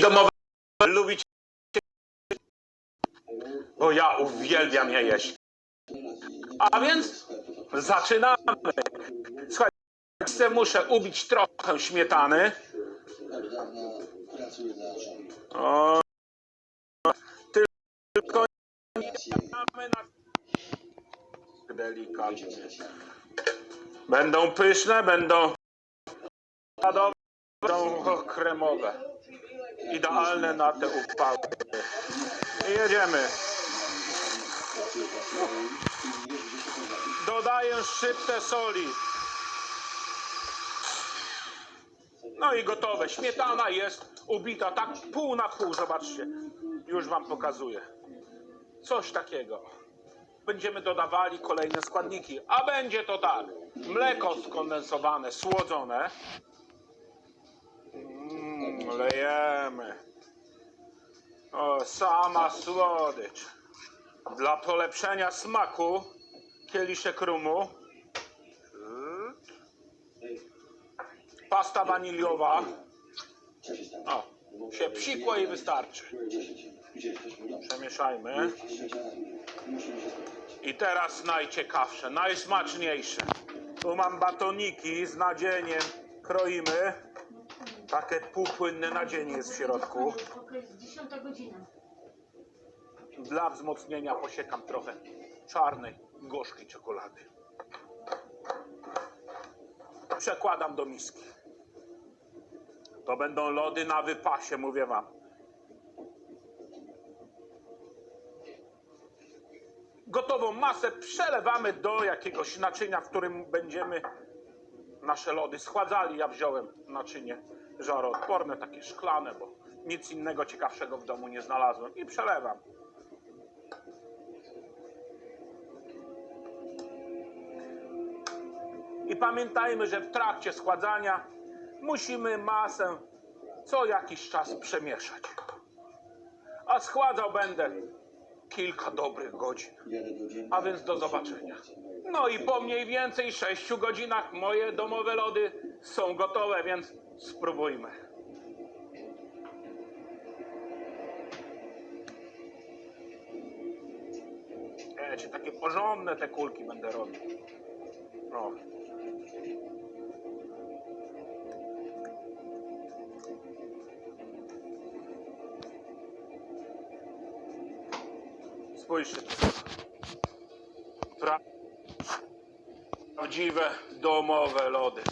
Domowe lubicie? Bo ja uwielbiam je jeść. A więc zaczynamy. Słuchajcie, muszę ubić trochę śmietany. O, tylko nie damy na... Delikatnie. Będą pyszne, będą kremowe. Idealne na te upały. I jedziemy. Dodaję szczyptę soli. No i gotowe. Śmietana jest ubita tak pół na pół. Zobaczcie. Już wam pokazuję. Coś takiego. Będziemy dodawali kolejne składniki. A będzie to tak. Mleko skondensowane, słodzone. Mm, lejemy. O, sama słodycz. Dla polepszenia smaku kieliszek rumu. Pasta waniliowa. O, się psikło i wystarczy. Przemieszajmy. I teraz najciekawsze, najsmaczniejsze. Tu mam batoniki z nadzieniem. Kroimy. Takie półpłynne nadzienie jest w środku. To jest 10 godzina. Dla wzmocnienia posiekam trochę czarnej, gorzkiej czekolady. Przekładam do miski. To będą lody na wypasie, mówię wam. Gotową masę przelewamy do jakiegoś naczynia, w którym będziemy nasze lody schładzali. Ja wziąłem naczynie żaroodporne, takie szklane, bo nic innego ciekawszego w domu nie znalazłem. I przelewam. I pamiętajmy, że w trakcie schładzania musimy masę co jakiś czas przemieszać. A schładzał będę kilka dobrych godzin. A więc do zobaczenia. No i po mniej więcej 6 godzinach moje domowe lody są gotowe, więc spróbujmy. Wiecie, takie porządne te kulki będę robił. No. Spójrzcie. Pra- Prawdziwe domowe lody.